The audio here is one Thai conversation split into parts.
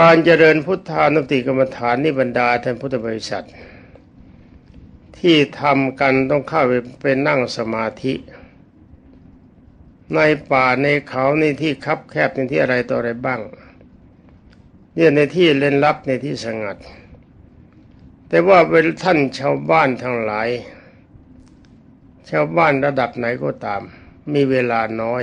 การเจริญพุทธานุติกรรมฐานนี่บรรดาท่านพุทธบริษัท ที่ทำกันต้องเข้าไปเป็นนั่งสมาธิ ในป่าในเขาในที่คับแคบในที่อะไรต่ออะไรบ้างเนี่ยในที่เล่นลับในที่สงัด แต่ว่าเป็นท่านชาวบ้านทั้งหลาย ชาวบ้านระดับไหนก็ตาม มีเวลาน้อย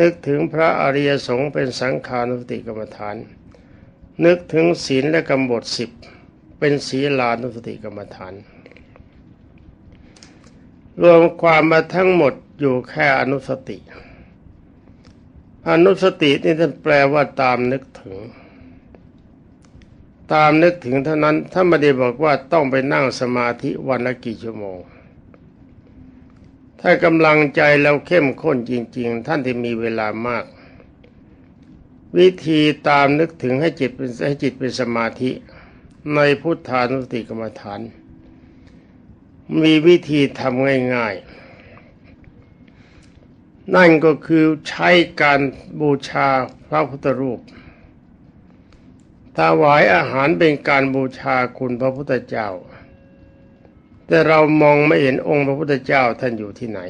นึกถึงพระอริยสงฆ์เป็นสังขานุสติกรรมฐาน นึกถึงศีลและกรรมบทสิบเป็นศีลานุสติกรรมฐาน รวมความมาทั้งหมดอยู่แค่อนุสติ อนุสตินี่ท่านแปลว่าตามนึกถึง ตามนึกถึงเท่านั้นถ้าไม่ได้บอกว่าต้องไปนั่งสมาธิวันละกี่ชั่วโมง ถ้ากำลังใจเราเข้มข้นจริง ๆ ท่านที่มีเวลามาก วิธีตามนึกถึงให้จิตเป็นให้จิตเป็นสมาธิ ในพุทธานุสติกรรมฐาน มีวิธีทำง่าย ๆ นั่นก็คือใช้การบูชาพระพุทธรูปถวายอาหารเป็นการบูชาคุณพระพุทธเจ้า แต่เรามองไม่เห็นองค์พระพุทธเจ้าท่านอยู่ที่ไหน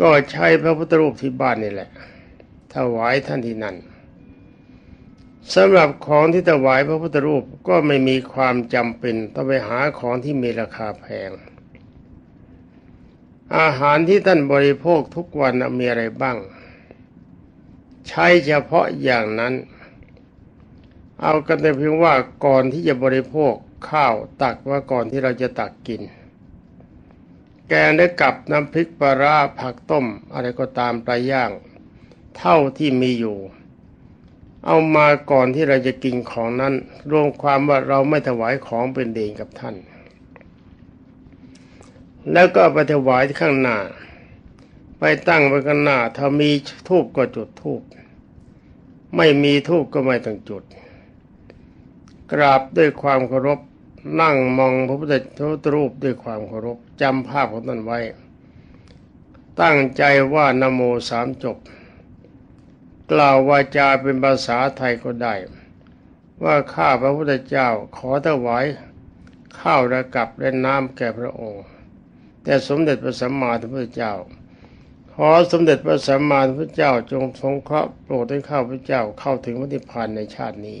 ก็ใช้พระพุทธรูปที่บ้านนี่แหละถวายท่านที่นั่นสำหรับของที่ถวายพระพุทธรูปก็ไม่มีความจำเป็นต้องไปหาของที่มีราคาแพง อาหารที่ท่านบริโภคทุกวันมีอะไรบ้าง ใช้เฉพาะอย่างนั้น เอากันแต่เพียงว่าก่อนที่จะบริโภค ข้าวตักว่าก่อนที่เราจะตักกิน แกงได้กับน้ำพริกปลาร้าผักต้ม อะไรก็ตามปลาย่าง เท่าที่มีอยู่ เอามาก่อนที่เราจะกินของนั้น รวมความว่าเราไม่ถวายของเป็นเดงกับท่าน แล้วก็ไปถวายข้างหน้า ไปตั้งไว้ข้างหน้าถ้ามีทูบก็จุดทูบไม่มีทูบก็ไม่ต้องจุด กราบด้วยความเคารพนั่งมองพระพุทธรูปด้วยความเคารพจำภาพของท่านไว้ ตั้งใจว่านโมสามจบ กล่าววาจาเป็นภาษาไทยก็ได้ ว่าข้าพระพุทธเจ้าขอถวายข้าวระกับและน้ำแก่พระองค์ แต่สมเด็จพระสัมมาสัมพุทธเจ้า ขอสมเด็จพระสัมมาสัมพุทธเจ้าจงทรงเคราะห์โปรดให้ข้าพระเจ้าเข้าถึงพระนิพพานในชาตินี้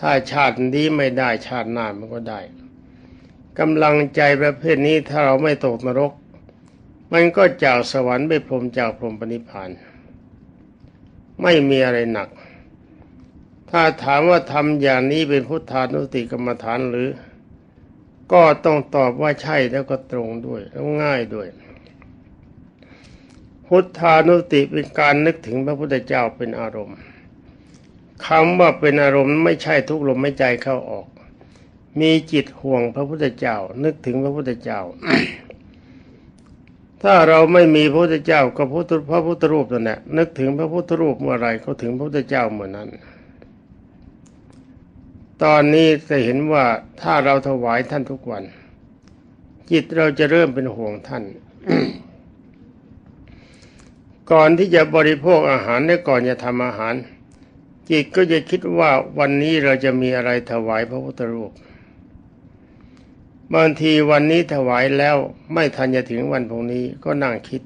ถ้าชาตินี้ไม่ได้ชาติหน้ามันก็ได้กำลังใจประเภทนี้ถ้าเราไม่ตกนรก มันก็จากสวรรค์ไปพรมจากพรมปณิพาน ไม่มีอะไรหนัก ถ้าถามว่าทำอย่างนี้เป็นพุทธานุสติกรรมฐานหรือ ก็ต้องตอบว่าใช่แล้วก็ตรงด้วยแล้วง่ายด้วย พุทธานุสติเป็นการนึกถึงพระพุทธเจ้าเป็นอารมณ์ คำว่าเป็นอารมณ์ไม่ใช่ทุกลมไม่ใจเข้าออก มีจิตห่วงพระพุทธเจ้า นึกถึงพระพุทธเจ้า ถ้าเราไม่มีพระพุทธเจ้าก็พระพุทธรูปนั่นแหละนึกถึงพระพุทธรูปเมื่อไรก็ถึงพระพุทธเจ้าเมื่อนั้น ตอนนี้จะเห็นว่าถ้าเราถวายท่านทุกวัน จิตเราจะเริ่มเป็นห่วงท่านก่อนที่จะบริโภคอาหารและก่อนจะทำอาหาร จิตก็จะคิดว่าวันนี้เราจะมีอะไรถวายพระพุทธรูปบางทีวันนี้ถวายแล้วไม่ทันจะถึงวันพรุ่งนี้ก็นั่งคิด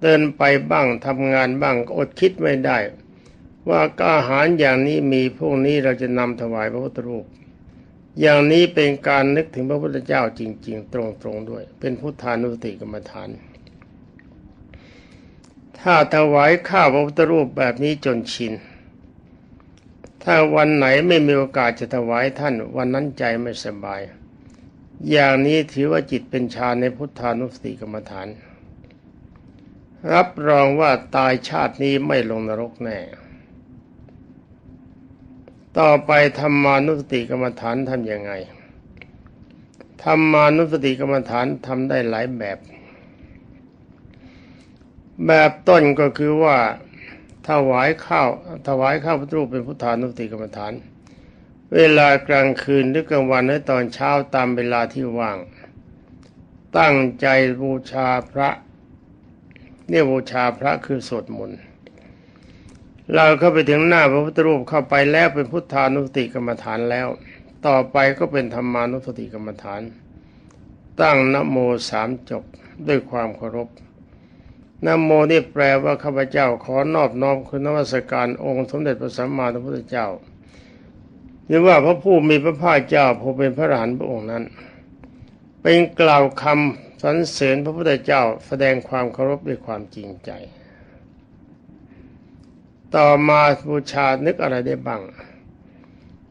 เดินไปบ้างทำงานบ้างอดคิดไม่ได้ ว่าอาหารอย่างนี้มีพวกนี้เราจะนำถวายพระพุทธรูป อย่างนี้เป็นการนึกถึงพระพุทธเจ้าจริง ๆ ตรงๆด้วย เป็นพุทธานุสติกรรมฐาน ถ้าถวายข้าวพระพุทธรูปแบบนี้จนชิน ถ้าวันไหนไม่มีโอกาสจะถวายท่าน วันนั้นใจไม่สบาย อย่างนี้ถือว่าจิตเป็นฌานในพุทธานุสติกรรมฐาน รับรองว่าตายชาตินี้ไม่ลงนรกแน่ ต่อไปธรรมานุสติกรรมฐานทำยังไงธรรมานุสติกรรมฐานทำได้หลายแบบ แบบต้นก็คือว่า ถวายข้าวถวายข้าวพระรูปเป็นพุทธานุสติกรรมฐาน เวลากลางคืนหรือกลางวันหรือตอนเช้าตามเวลาที่ว่าง ตั้งใจบูชาพระเนี่ยบูชาพระคือสวดมนต์เราเข้าไปถึงหน้าพระพุทธรูปเข้าไปแล้วเป็นพุทธานุสติกรรมฐานแล้ว ต่อไปก็เป็นธรรมานุสติกรรมฐาน ตั้งนโมสามจบด้วยความเคารพ นโมนี่แปลว่าข้าพเจ้าขอนอบน้อมคุณนวัสการองค์สมเด็จพระสัมมาสัมพุทธเจ้าหรือว่าพระผู้มีพระภาคเจ้าผู้เป็นพระอรหันต์พระองค์นั้น เป็นกล่าวคำสรรเสริญพระพุทธเจ้าแสดงความเคารพด้วยความจริงใจ ต่อมาบูชานึกอะไรได้บ้าง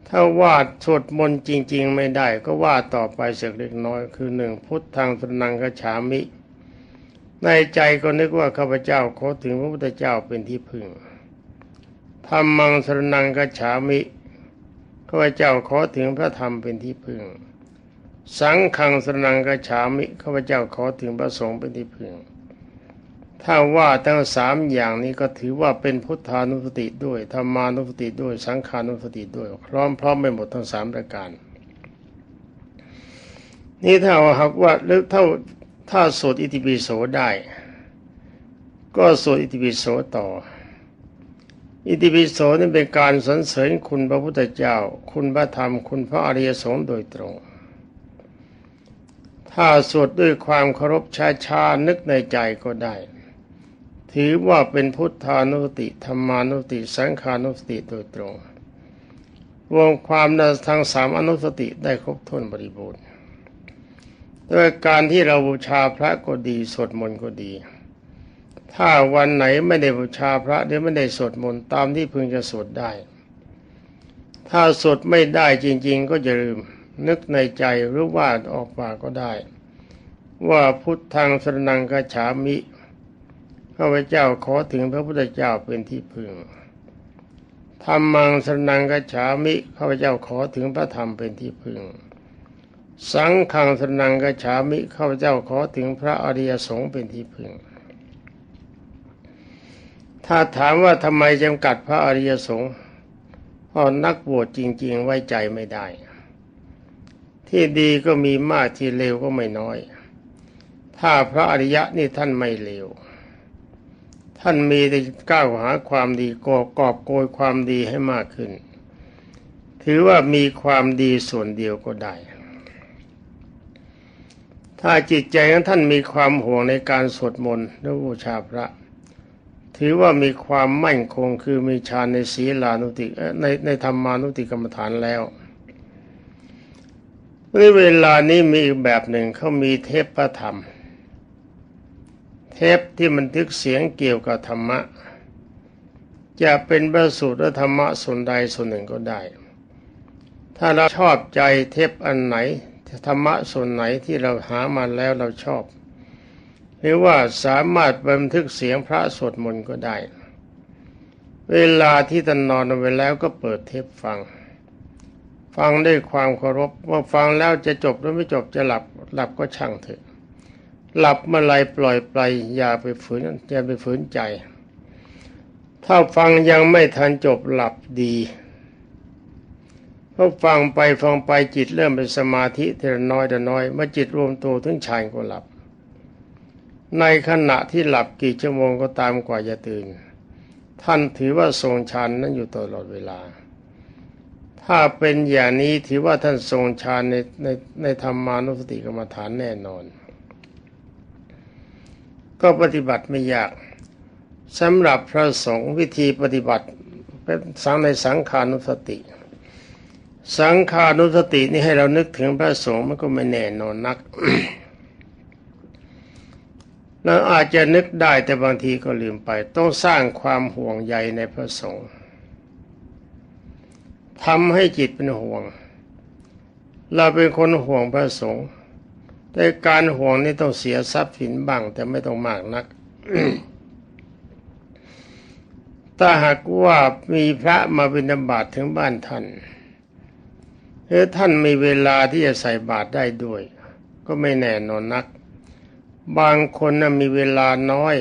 ถ้าวาดสวดมนต์จริง ๆ ไม่ได้ก็วาดต่อไปเสียเล็กน้อย คือหนึ่งพุทธทางสนังกฉามิ ในใจก็นึกว่าข้าพเจ้าขอถึงพระพุทธเจ้าเป็นที่พึ่งธรรมังสนังกฉามิข้าพเจ้าขอถึงพระธรรมเป็นที่พึ่ง สังขังสนังกฉามิข้าพเจ้าขอถึงพระสงฆ์เป็นที่พึ่ง ถ้าว่าทั้งสามอย่างนี้ก็ถือว่าเป็นพุทธานุสติด้วยธรรมานุสติด้วย สังขานุสติด้วยพร้อมพร้อมไปหมดทั้งสามประการนี่ถ้าหากว่าหรือเท่า ถ้าสวดอิติปิโสได้ ก็สวดอิติปิโสต่อ อิติปิโสนี่เป็นการสรรเสริญคุณพระพุทธเจ้า คุณพระธรรม คุณพระอริยสงฆ์โดยตรง ถ้าสวดด้วยความเคารพชาชานึกในใจก็ได้ ถือว่าเป็นพุทธานุสติธรรมานุสติ สังขานุสติโดยตรง รวมความในทางสามอนุสติได้ครบถ้วนบริบูรณ์ ด้วยการที่เราบูชาพระก็ดีสวดมนต์ก็ดี ถ้าวันไหนไม่ได้บูชาพระหรือไม่ได้สวดมนต์ตามที่พึงจะสวดได้ ถ้าสวดไม่ได้จริง ๆ ก็จะลืมนึกในใจหรือว่าออกปากก็ได้ ว่าพุทธังสรนังกฉามิข้าพเจ้าขอถึงพระพุทธเจ้าเป็นที่พึงธรรมังสรนังกฉามิข้าพเจ้าขอถึงพระธรรมเป็นที่พึ่ง สังฆังสนังกฉามิข้าพเจ้าขอถึงพระอริยสงฆ์เป็นที่พึ่ง ถ้าถามว่าทำไมจำกัดพระอริยสงฆ์เพราะนักบวชจริง ๆ ไว้ใจไม่ได้ ที่ดีก็มีมากที่เลวก็ไม่น้อย ถ้าพระอริยะนี่ท่านไม่เลวท่านมีแต่ก้าวหาความดีกอกอบโกยความดีให้มากขึ้น ถือว่ามีความดีส่วนเดียวก็ได้ ถ้าจิตใจของท่านมีความห่วงในการสวดมนต์และบูชาพระ ถือว่ามีความมั่นคงคือมีฌานในศีลานุติในในธรรมานุติกรรมฐานแล้วในเวลานี้มีอีกแบบหนึ่งเขามีเทประธรรม เทปที่บันทึกเสียงเกี่ยวกับธรรมะ จะเป็นพระสูตรธรรมะส่วนใดส่วนหนึ่งก็ได้ ถ้าเราชอบใจเทปอันไหน ธรรมะส่วนไหนที่เราหามาแล้วเราชอบ หรือว่าสามารถบันทึกเสียงพระสวดมนต์ก็ได้ เวลาที่ท่านนอนไปแล้วก็เปิดเทปฟัง ฟังด้วยความเคารพว่าฟังแล้วจะจบหรือไม่จบจะหลับหลับก็ช่างเถอะหลับเมื่อไรปล่อยไปอย่าไปฝืนอย่าไปฝืนใจ ถ้าฟังยังไม่ทันจบหลับดี เพอฟังไปฟังไปจิตเริ่มเป็นสมาธิทีละน้อยแต่น้อยเมื่อจิตรวมตัวถึงฌานก็หลับ ในขณะที่หลับกี่ชั่วโมงก็ตามกว่าจะตื่น ท่านถือว่าทรงฌานนั้นอยู่ตลอดเวลา ถ้าเป็นอย่างนี้ถือว่าท่านทรงฌานในในในธรรมานุสติกรรมฐานแน่นอน ก็ปฏิบัติไม่ยากสำหรับพระสงฆ์วิธีปฏิบัติเป็นสังในสังขานุสติ สังขานุสตินี่ให้เรานึกถึงพระสงฆ์มันก็ไม่แน่นอนนัก เราอาจจะนึกได้แต่บางทีก็ลืมไป ต้องสร้างความห่วงใยในพระสงฆ์ทำให้จิตเป็นห่วง เราเป็นคนห่วงพระสงฆ์แต่การห่วงนี่ต้องเสียทรัพย์สินบ้าง แต่ไม่ต้องมากนักถ้าหากว่ามีพระมาบิณฑบาตถึงบ้านท่าน หรือท่านมีเวลาที่จะใส่บาตรได้ด้วย ก็ไม่แน่นอนนัก บางคนนะมีเวลาน้อย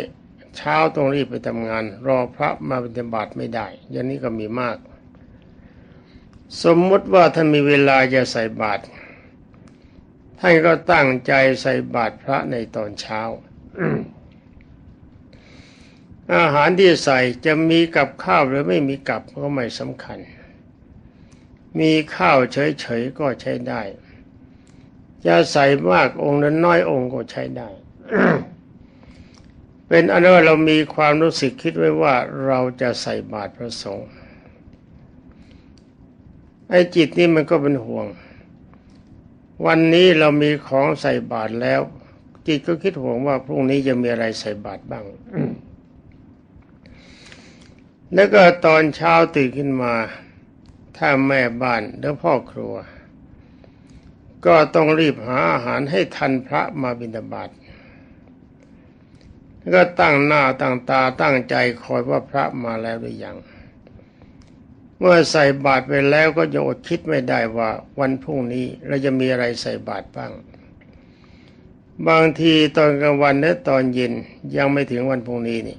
เช้าต้องรีบไปทำงาน รอพระมาบิบาตไม่ได้อย่างนี้ก็มีมาก สมมติว่าท่านมีเวลาจะใส่บาตรท่านก็ตั้งใจใส่บาตรพระในตอนเช้าอาหารที่ใส่จะมีกับข้าวหรือไม่มีกับก็ไม่สำคัญ มีข้าวเฉยๆก็ใช้ได้ จะใส่มากองค์นั้นน้อยองค์ก็ใช้ได้ เป็นอันว่าเรามีความรู้สึกคิดไว้ว่าเราจะใส่บาตรพระสงฆ์ไอ้จิตนี่มันก็เป็นห่วง วันนี้เรามีของใส่บาตรแล้ว จิตก็คิดห่วงว่าพรุ่งนี้จะมีอะไรใส่บาตรบ้างแล้วก็ตอนเช้าตื่นขึ้นมา ถ้าแม่บ้านหรือพ่อครัว ก็ต้องรีบหาอาหารให้ทันพระมาบิณฑบาตแล้วก็ตั้งหน้าตั้งตาตั้งใจคอยว่าพระมาแล้วหรือยัง เมื่อใส่บาตรไปแล้วก็จะอดคิดไม่ได้ว่าวันพรุ่งนี้เราจะมีอะไรใส่บาตรบ้าง บางทีตอนกลางวันและตอนเย็นยังไม่ถึงวันพรุ่งนี้นี่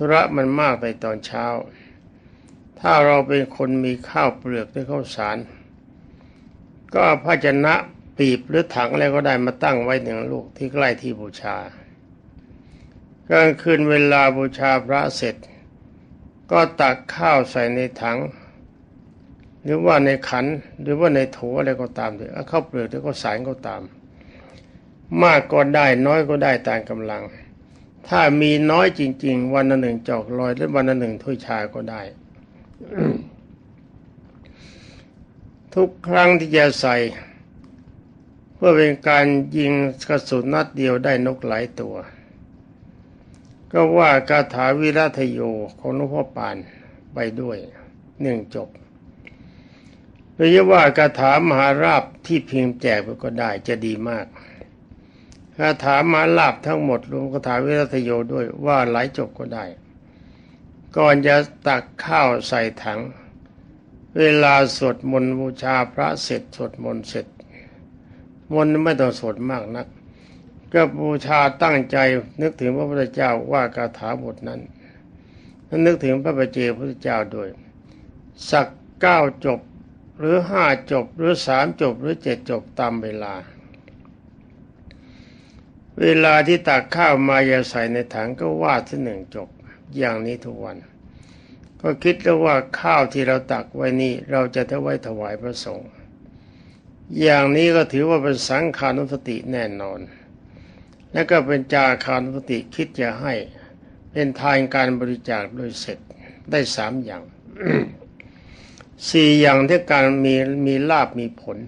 ธุระมันมากไปตอนเช้า ถ้าเราเป็นคนมีข้าวเปลือกหรือข้าวสาร ก็ภาชนะปีบหรือถังอะไรก็ได้มาตั้งไว้หนึ่งลูกที่ใกล้ที่บูชากลางคืนเวลาบูชาพระเสร็จ ก็ตักข้าวใส่ในถัง หรือว่าในขันหรือว่าในโถอะไรก็ตามเถอะข้าวเปลือกหรือข้าวสารก็ตาม มากก็ได้น้อยก็ได้ตามกำลัง ถ้ามีน้อยจริง ๆ วันละหนึ่งจอกลอยหรือวันละหนึ่งถ้วยชาก็ได้ ทุกครั้งที่จะใส่ เพื่อเป็นการยิงกระสุนนัดเดียวได้นกหลายตัว ก็ว่าคาถาวิรัตโยของหลวงพ่อปานไปด้วยหนึ่งจบหรือว่าคาถามหาราบที่พิมพ์แจกไปก็ได้จะดีมาก คาถามาลาบทั้งหมดรวมคาถาวิรัตโยด้วยว่าหลายจบก็ได้ ก่อนจะตักข้าวใส่ถัง เวลาสวดมนต์บูชาพระเสร็จสวดมนต์เสร็จ มนต์ไม่ต้องสวดมากนัก ก็บูชาตั้งใจนึกถึงพระพุทธเจ้าว่าคาถาบทนั้นนึกถึงพระปเจพระพุทธเจ้าด้วย สักเก้าจบหรือห้าจบหรือสามจบหรือเจ็ดจบตามเวลา เวลาที่ตักข้าวมาอย่าใส่ในถังก็วาดที่หนึ่งจบอย่างนี้ทุกวัน ก็คิดแล้วว่าข้าวที่เราตักไว้นี่เราจะถวายถวายพระสงฆ์อย่างนี้ก็ถือว่าเป็นสังขานุสติแน่นอน และก็เป็นจาคานุสติคิดจะให้เป็นทานการบริจาคโดยเสร็จได้สามอย่างสี่อย่างที่การมีมีลาบมีผล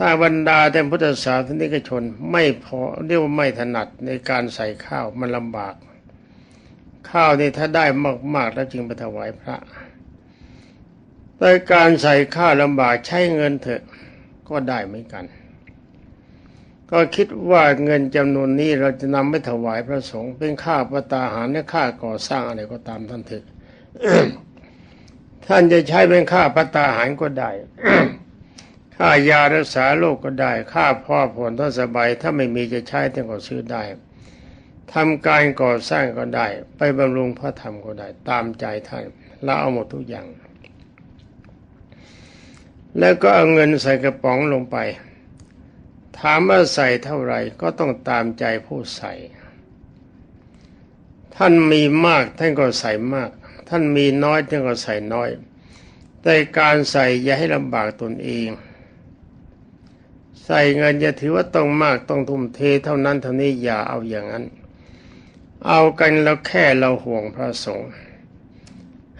ถ้าบรรดาแต่พุทธศาสนิกชนไม่พอเรียกว่าไม่ถนัดในการใส่ข้าวมันลำบาก ข้าวนี่ถ้าได้มากๆแล้วจึงไปถวายพระแต่การใส่ข้าลำบากใช้เงินเถอะก็ได้เหมือนกัน ก็คิดว่าเงินจำนวนนี้เราจะนำไปถวายพระสงฆ์เป็นค่าประตาหารและค่าก่อสร้างอะไรก็ตามท่านเถอะท่านจะใช้เป็นค่าประตาหารก็ได้ ค่ายารักษาโรคกก็ได้ ค่าพ่อผลท่านสบาย ถ้าไม่มีจะใช้ท่านก็ซื้อได้ทำการก่อสร้างก็ได้ ไปบำรุงพระธรรมก็ได้ ตามใจท่านเราเอาหมดทุกอย่าง แล้วก็เอาเงินใส่กระป๋องลงไป ถามว่าใส่เท่าไหร่ก็ต้องตามใจผู้ใส่ ท่านมีมากท่านก็ใส่มาก ท่านมีน้อยท่านก็ใส่น้อย แต่การใส่อย่าให้ลำบากตนเอง ใส่เงินอย่าถือว่าต้องมากต้องทุ่มเทเท่านั้นเท่านี้อย่าเอาอย่างนั้น เอากันแล้วแค่เราห่วงพระสงฆ์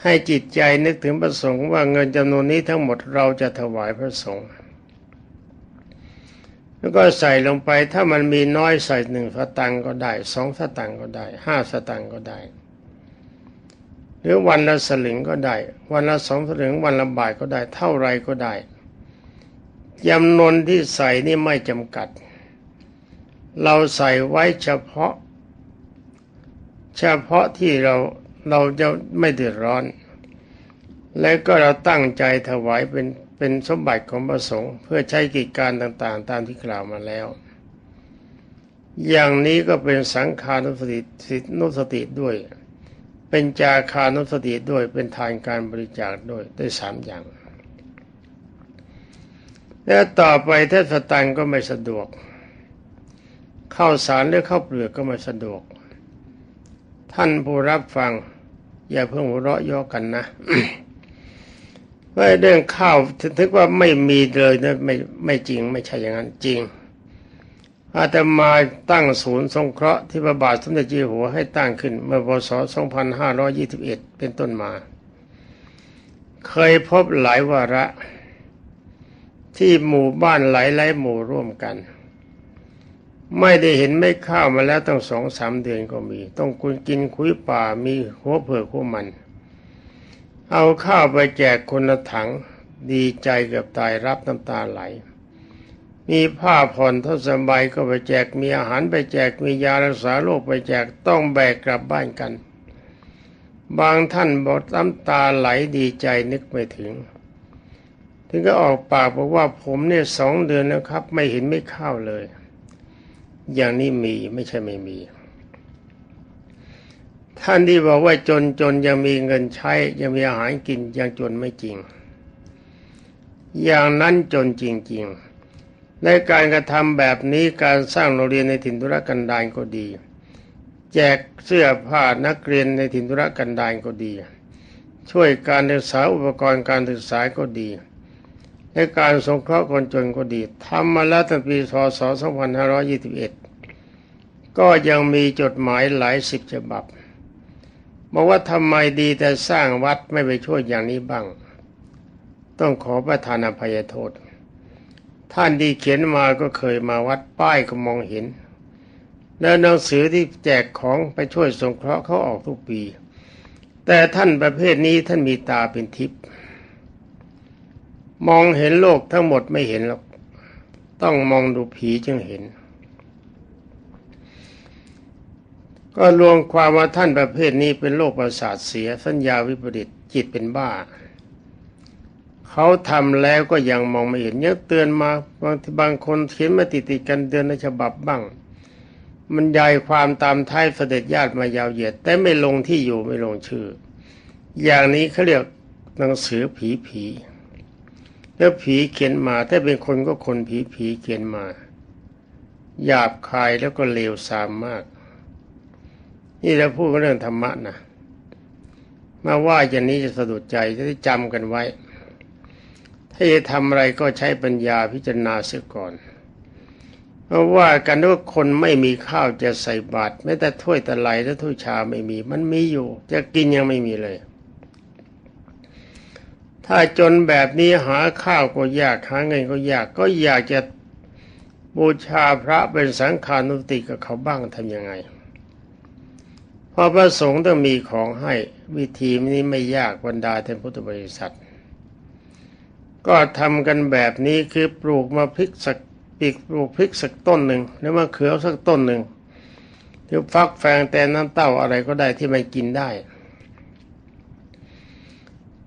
ให้จิตใจนึกถึงพระสงฆ์ว่าเงินจำนวนนี้ทั้งหมดเราจะถวายพระสงฆ์แล้วก็ใส่ลงไปถ้ามันมีน้อยใส่หนึ่งสตังก็ได้สองสตังก็ได้ห้าสตังก็ได้ หรือวันละสลึงก็ได้ วันละสองสลึงวันละบาทก็ได้ เท่าไรก็ได้ จำนวนที่ใส่นี่ไม่จำกัด เราใส่ไว้เฉพาะ เฉพาะที่เราเราจะไม่เดือดร้อน และก็เราตั้งใจถวายเป็นเป็นสมบัติของพระสงฆ์เพื่อใช้กิจการต่างๆ ตามที่กล่าวมาแล้ว อย่างนี้ก็เป็นสังขานุสตินุสติด้วย เป็นจาคานุสติด้วยเป็นทานการบริจาคด้วยได้สามอย่าง แล้วต่อไปถ้าสตังก็ไม่สะดวก เข้าสารหรือเข้าเปลือกก็ไม่สะดวก ท่านผู้รับฟัง อย่าเพิ่งหัวเราะย่อกันนะว่าเรื่องข้าวถึงว่าไม่มีเลยนะไม่ไม่จริง ไม่ใช่อย่างนั้นจริง อาตมาตั้งศูนย์สงเคราะห์ที่พระบาทสมเด็จเจ้าหัวให้ตั้งขึ้น เมื่อพศ 2521 เป็นต้นมา เคยพบหลายวาระ ที่หมู่บ้านหลายๆหมู่ร่วมกัน ไม่ได้เห็นไม่ข้าวมาแล้วตั้งสองสามเดือนก็มี ต้องคุณกินคุยป่ามีหัวเผือกหัวมัน เอาข้าวไปแจกคนละถังดีใจเกือบตายรับน้ำตาไหล มีผ้าผ่อนทศบายก็ไปแจกมีอาหารไปแจกมียารักษาโรคไปแจกต้องแบกกลับบ้านกัน บางท่านบอกน้ำตาไหลดีใจนึกไม่ถึง ถึงก็ออกปากบอกว่าผมเนี่ยสองเดือนแล้วครับ ไม่เห็นไม่ข้าวเลย อย่างนี้มีไม่ใช่ไม่มี ท่านที่บอกว่าจนจนยังมีเงินใช้ ยังมีอาหารกินยังจนไม่จริง อย่างนั้นจนจริง ๆ ในการกระทำแบบนี้การสร้างโรงเรียนในถิ่นธุรกันดารก็ดี แจกเสื้อผ้านักเรียนในถิ่นธุรกันดารก็ดี ช่วยการศึกษาอุปกรณ์การศึกษาก็ดี ในการสงเคราะห์คนจนก็ดีทำมาแล้วตั้งปีพศ 2521 ก็ยังมีจดหมายหลายสิบฉบับบอกว่าทำไมดีแต่สร้างวัดไม่ไปช่วยอย่างนี้บ้าง ต้องขอประทานอภัยโทษ ท่านที่เขียนมาก็เคยมาวัดป้ายก็มองเห็น แล้วหนังสือที่แจกของไปช่วยสงเคราะห์เขาออกทุกปี แต่ท่านประเภทนี้ท่านมีตาเป็นทิพย์ มองเห็นโลกทั้งหมดไม่เห็นหรอก ต้องมองดูผีจึงเห็น ก็รวมความว่าท่านประเภทนี้เป็นโรคประสาทเสียสัญญาวิปริตจิตเป็นบ้า เขาทำแล้วก็ยังมองไม่เห็นยังเตือนมาบางทีบางคนเขียนมาติดติดกันเดือนในฉบับบ้าง มันยายความตามท้ายเสด็จญาติมายาวเหยียด แต่ไม่ลงที่อยู่ไม่ลงชื่อ อย่างนี้เขาเรียกหนังสือผีผี แล้วผีเขียนมาถ้าเป็นคนก็คนผีผีเขียนมา หยาบคายแล้วก็เลวทรามมาก นี่เราพูดเรื่องธรรมะนะมาว่าอย่างนี้จะสะดุดใจจะได้จำกันไว้ ถ้าจะทำอะไรก็ใช้ปัญญาพิจารณาเสียก่อนเพราะว่ากันว่าคนไม่มีข้าวจะใส่บาตรแม้แต่ถ้วยตะไลและถ้วยชาไม่มี มันมีอยู่ จะกินยังไม่มีเลย ถ้าจนแบบนี้หาข้าวก็ยากหาเงินก็ยากก็อยากจะบูชาพระเป็นสังขานุติกับเขาบ้างทำยังไงเพอพระสงฆ์ต้องมีของให้วิธีนี้ไม่ยากบรรดาท่านพุทธบริษัท ก็ทำกันแบบนี้คือปลูกมาพริกสักปีกปลูกพริกสักต้นหนึ่งหรือมะเขือสักต้นหนึ่งที่ฟักแฟงแต่น้ำเต้าอะไรก็ได้ที่มันกินได้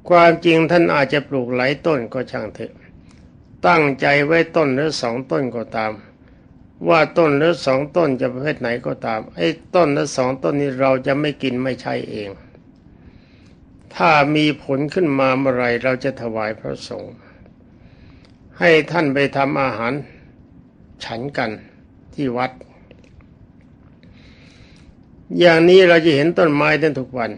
ความจริงท่านอาจจะปลูกหลายต้นก็ช่างเถอะ ตั้งใจไว้ต้นหรือสองต้นก็ตาม ว่าต้นหรือสองต้นจะประเภทไหนก็ตามไอ้ต้นหรือสองต้นนี้เราจะไม่กินไม่ใช่เอง ถ้ามีผลขึ้นมาเมื่อไรเราจะถวายพระสงฆ์ให้ท่านไปทำอาหารฉันกันที่วัด อย่างนี้เราจะเห็นต้นไม้ได้ทุกวัน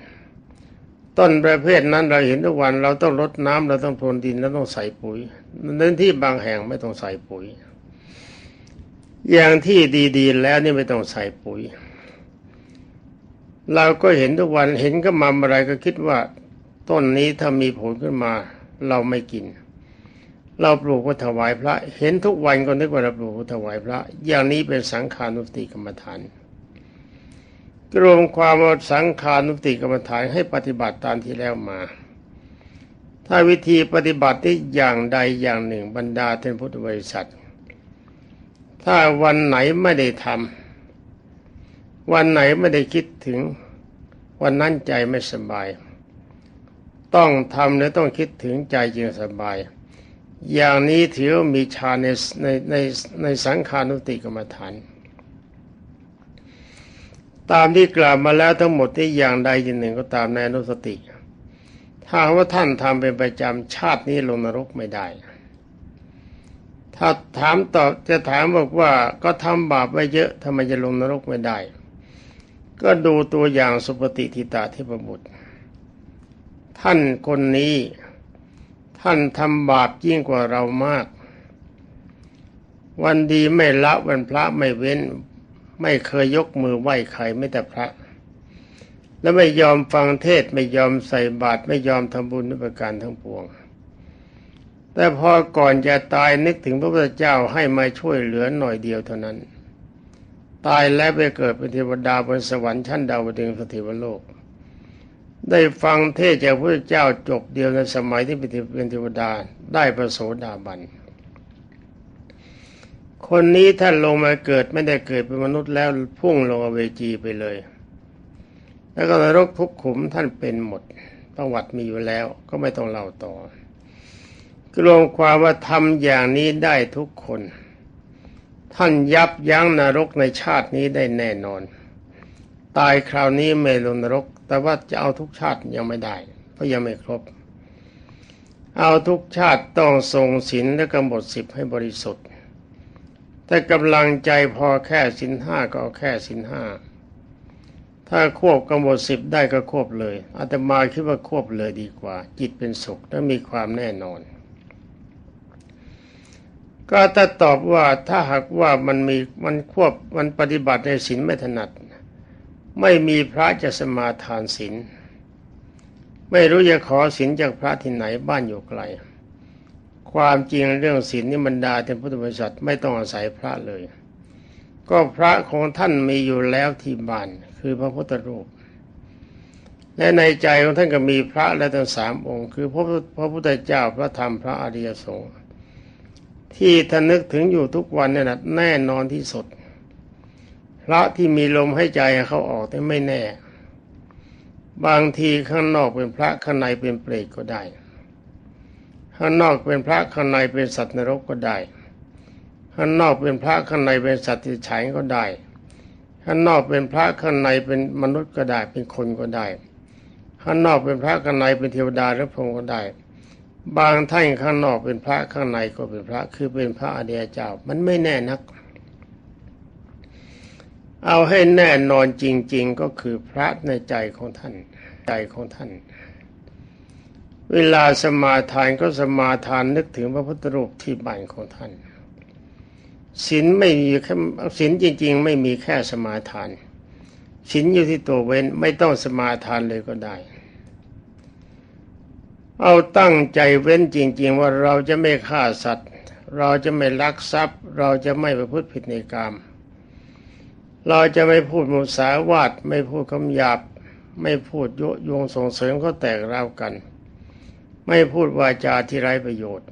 ต้นประเภทนั้นเราเห็นทุกวันเราต้องรดน้ำเราต้องพรวนดินเราต้องใส่ปุ๋ยในที่บางแห่งไม่ต้องใส่ปุ๋ย อย่างที่ดีๆ แล้วนี่ไม่ต้องใส่ปุ๋ย เราก็เห็นทุกวันเห็นก็มาอะไรก็คิดว่า ต้นนี้ถ้ามีผลขึ้นมา เราไม่กิน เราปลูกเพื่อถวายพระ เห็นทุกวันก็นึกว่าเราปลูกเพื่อถวายพระ อย่างนี้เป็นสังขานุสติกรรมฐาน รวมความสังขานุติกรรมฐานให้ปฏิบัติตามที่แล้วมา ถ้าวิธีปฏิบัติที่อย่างใดอย่างหนึ่งบรรดาท่านพุทธบริษัท ถ้าวันไหนไม่ได้ทำวันไหนไม่ได้คิดถึง วันนั้นใจไม่สบาย ต้องทำและต้องคิดถึงใจจึงสบาย อย่างนี้ถือว่ามีฌานในในในในสังขานุติกรรมฐาน ตามที่กล่าวมาแล้วทั้งหมดที่อย่างใดอย่างหนึ่งก็ตามในอนุสติ ถ้าว่าท่านทำเป็นประจำชาตินี้ลงนรกไม่ได้ ถ้าถามตอบจะถามบอกว่าก็ทำบาปไว้เยอะทำไมจะลงนรกไม่ได้ ก็ดูตัวอย่างสุปฏิทิตาเทพบุตร ท่านคนนี้ท่านทำบาปยิ่งกว่าเรามาก วันดีไม่ละวันพระไม่เว้น ไม่เคยยกมือไหว้ใครไม่แต่พระ และไม่ยอมฟังเทศไม่ยอมใส่บาตรไม่ยอมทำบุญด้วยประการทั้งปวง แต่พอก่อนจะตายนึกถึงพระพุทธเจ้าให้มาช่วยเหลือหน่อยเดียวเท่านั้น ตายแล้วไปเกิดเป็นเทวดาบนสวรรค์ชั้นดาวดึงสถิวโลก ได้ฟังเทศจากพระเจ้าจบเดียวในสมัยที่เป็นเทวดาได้ประโสดาบัน คนนี้ท่านลงมาเกิดไม่ได้เกิดเป็นมนุษย์แล้วพุ่งลงอเวจีไปเลย แล้วก็นรกทุกขุมท่านเป็นหมดประวัติมีอยู่แล้ว ก็ไม่ต้องเล่าต่อกรวมความว่าทำอย่างนี้ได้ทุกคน ท่านยับยั้งนรกในชาตินี้ได้แน่นอน ตายคราวนี้ไม่ลงนรก แต่ว่าจะเอาทุกชาติยังไม่ได้ เพราะยังไม่ครบ เอาทุกชาติต้องทรงศีลและกำหนดสิบให้บริสุทธิ์ แต่กำลังใจพอแค่สินห้าก็แค่สินห้าถ้าควบกำหนดสิบได้ก็ควบเลยอาตมาคิดว่าควบเลยดีกว่า จิตเป็นสุขและมีความแน่นอน ก็ถ้าตอบว่าถ้าหากว่ามันมีมันควบมันปฏิบัติในศีลไม่ถนัด ไม่มีพระจะสมาทานศีลไม่รู้จะขอศีลจากพระที่ไหนบ้านอยู่ไกล ความจริงเรื่องศีลนี่บรรดาเป็นพุทธบริษัทไม่ต้องอาศัยพระเลย ก็พระของท่านมีอยู่แล้วที่บ้านคือพระพุทธรูป และในใจของท่านก็มีพระและทั้งสามองค์ คือพระพระพุทธเจ้าพระธรรมพระอริยสงฆ์ที่ท่านนึกถึงอยู่ทุกวันนี่นะแน่นอนที่สุด พระที่มีลมให้ใจเขาออกแต่ไม่แน่ บางทีข้างนอกเป็นพระข้างในเป็นเปรตก็ได้ ข้างนอกเป็นพระข้างในเป็นสัตว์นรกก็ได้ ข้างนอกเป็นพระข้างในเป็นสัตว์ที่ฉายก็ได้ ข้างนอกเป็นพระข้างในเป็นมนุษย์ก็ได้ เป็นคนก็ได้ ข้างนอกเป็นพระข้างในเป็นเทวดาหรือพรหมก็ได้ บางท่านข้างนอกเป็นพระข้างในก็เป็นพระคือเป็นพระอดียเจ้ามันไม่แน่นัก เอาให้แน่นอนจริง ๆก็คือพระในใจของท่านใจของท่าน เวลาสมาทานก็สมาทานนึกถึงพระพุทธรูปที่บ้านของท่านศีลไม่มีแค่ศีลจริง ๆ ไม่มีแค่สมาทานศีลอยู่ที่ตัวเว้นไม่ต้องสมาทานเลยก็ได้ เอาตั้งใจเว้นจริง ๆ ว่าเราจะไม่ฆ่าสัตว์ เราจะไม่ลักทรัพย์ เราจะไม่ประพฤติผิดในกรรมเราจะไม่พูดมุสาวาทไม่พูดคำหยาบ ไม่พูดยุยงส่งเสริมเขาแตกราวกัน ไม่พูดวาจาที่ไร้ประโยชน์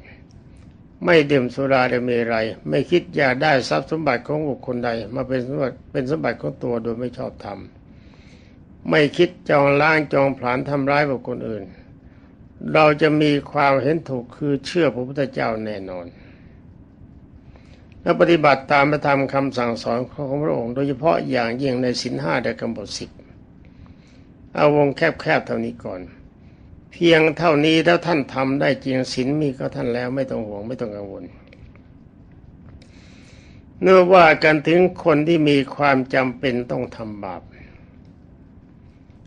ไม่ดื่มสุราและเมรัยไม่คิดอยากได้ทรัพย์สมบัติของบุคคลใด มาเป็นสมบัติเป็นสมบัติของตัวโดยไม่ชอบธรรมไม่คิดจองล้างจองผลาญทำร้ายบุคคลอื่น เราจะมีความเห็นถูกคือเชื่อพระพุทธเจ้าแน่นอน และปฏิบัติตามพระธรรมคำสั่งสอนของพระองค์ โดยเฉพาะอย่างยิ่งในสินห้าและกำหนดสิบเอาวงแคบๆเท่านี้ก่อน เพียงเท่านี้แล้วท่านทำได้จริงศีลมีก็ท่านแล้วไม่ต้องห่วงไม่ต้องกังวลเนื่อว่ากันถึงคนที่มีความจำเป็นต้องทำบาป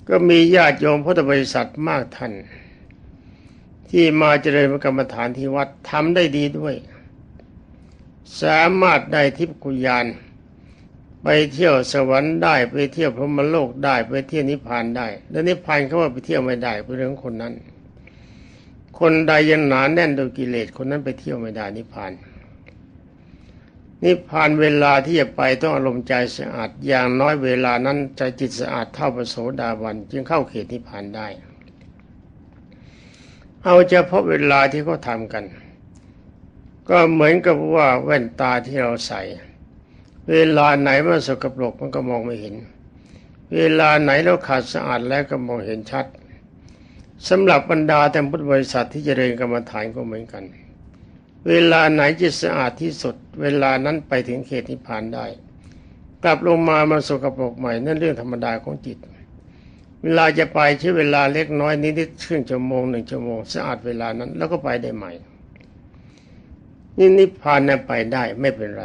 ก็มีญาติโยมพุทธบริษัทมากท่าน ที่มาเจริญกรรมฐานที่วัดทำได้ดีด้วย สามารถได้ทิพกุญญาณ ไปเที่ยวสวรรค์ได้ไปเที่ยวพรหมโลกได้ไปเที่ยวนิพพานได้ แล้วนิพพานเขาว่าไปเที่ยวไม่ได้เป็นเรื่องคนนั้น คนใดยังหนาแน่นด้วยกิเลสคนนั้นไปเที่ยวไม่ได้นิพพาน นิพพานเวลาที่จะไปต้องอารมณ์ใจสะอาดอย่างน้อยเวลานั้นใจจิตสะอาดเท่าพระโสดาบันจึงเข้าเขตนิพพานได้ เอาเฉพาะเวลาที่เขาทำกัน ก็เหมือนกับว่าแว่นตาที่เราใส่ เวลาไหนมันสกปรกมันก็มองไม่เห็น เวลาไหนเราขาดสะอาดแล้วก็มองเห็นชัดสำหรับบรรดาแต่พุทธบริษัทที่จะเรียนกรรมฐานก็เหมือนกัน เวลาไหนจิตสะอาดที่สุด เวลานั้นไปถึงเขตนิพพานได้ กลับลงมามันสกปรกใหม่นั่นเรื่องธรรมดาของจิต เวลาจะไปใช้เวลาเล็กน้อยนิดๆครึ่งชั่วโมงหนึ่งชั่วโมงสะอาดเวลานั้น แล้วก็ไปได้ใหม่นี่นิพพานนั้นไปได้ไม่เป็นไร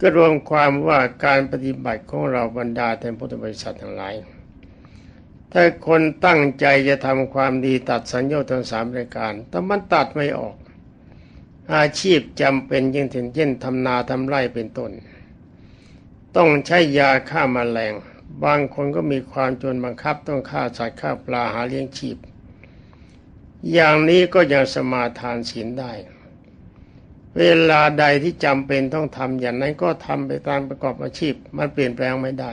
ก็รวมความว่าการปฏิบัติของเราบรรดาแต่พุทธบริษัททั้งหลาย ถ้าคนตั้งใจจะทำความดีตัดสัญญาทั้งสามรายการ แต่มันตัดไม่ออก อาชีพจำเป็นยิ่งถึงเช่นทำนาทำไร่เป็นต้น ต้องใช้ยาฆ่ามาแมลง บางคนก็มีความจนบังคับต้องฆ่าสัตว์ฆ่าปลาหาเลี้ยงชีพ อย่างนี้ก็ยังสมาทานศีลได้ เวลาใดที่จำเป็นต้องทำอย่างนั้นก็ทำไปตามประกอบอาชีพ มันเปลี่ยนแปลงไม่ได้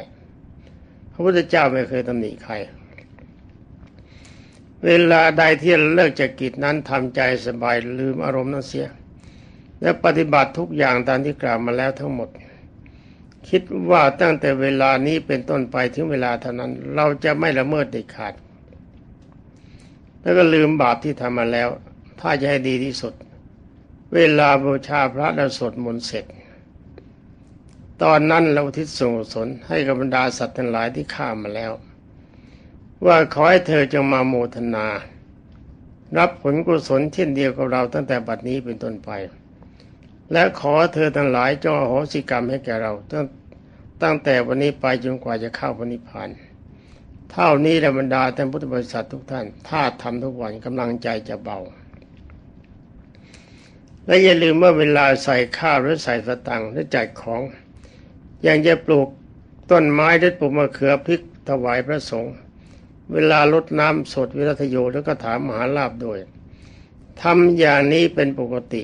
พระพุทธเจ้าไม่เคยตำหนิใคร เวลาใดที่เลิกจากกิจนั้นทำใจสบายลืมอารมณ์นั้นเสีย และปฏิบัติทุกอย่างตามที่กล่าวมาแล้วทั้งหมด คิดว่าตั้งแต่เวลานี้เป็นต้นไปถึงเวลาเท่านั้น เราจะไม่ละเมิดเด็ดขาด แล้วก็ลืมบาปที่ทำมาแล้ว ถ้าจะให้ดีที่สุด เวลาบูชาพระและสวดมนต์เสร็จ ตอนนั้นเราทิศส่งสนให้กับบรรดาสัตว์ทั้งหลายที่ข้ามาแล้ว ว่าขอให้เธอจงมาโมทนา รับผลกุศลเช่นเดียวกับเราตั้งแต่บัดนี้เป็นต้นไป และขอเธอทั้งหลายจงอโหสิกรรมให้แก่เราตั้งตั้งแต่วันนี้ไปจนกว่าจะเข้าพนิพพานเท่านี้แหละบรรดาท่านพุทธบริษัททุกท่าน ถ้าทำทุกวันกำลังใจจะเบา และอย่าลืมว่าเวลาใส่ข้าวหรือใส่สตังค์หรือจัดของ อย่างจะปลูกต้นไม้หรือปลูกมะเขือพริกถวายพระสงฆ์เวลาลดน้ำสดวิรัตโยแล้วก็ถามมหาลาบด้วยทำอย่างนี้เป็นปกติ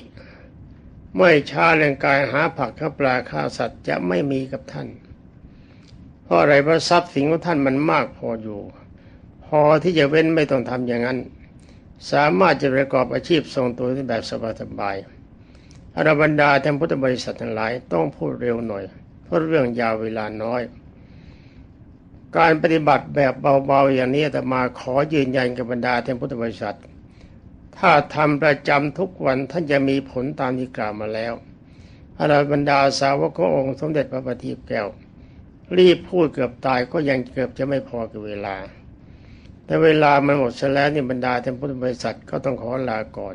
ไม่ช้าเรื่องกายหาผักข้าปลาข้าสัตว์จะไม่มีกับท่าน เพราะอะไรเพราะทรัพย์สินของท่านมันมากพออยู่ พอที่จะเว้นไม่ต้องทำอย่างนั้น สามารถจะประกอบอาชีพทรงตัวที่แบบสบายๆ อรบรรดาท่านพุทธบริษัททั้งหลายต้องพูดเร็วหน่อย เพราะเรื่องยาวเวลาน้อย การปฏิบัติแบบเบาๆอย่างนี้แต่มาขอยืนยันกับบรรดาท่านพุทธบริษัท ถ้าทำประจำทุกวันท่านจะมีผลตามที่กล่าวมาแล้วอรบรรดาสาวกขององค์สมเด็จพระบัณฑิตแก้ว รีบพูดเกือบตายก็ยังเกือบจะไม่พอกับเวลา แต่เวลามันหมดซะแล้วนี่บรรดาท่านพุทธบริษัทก็ต้องขอลาก่อน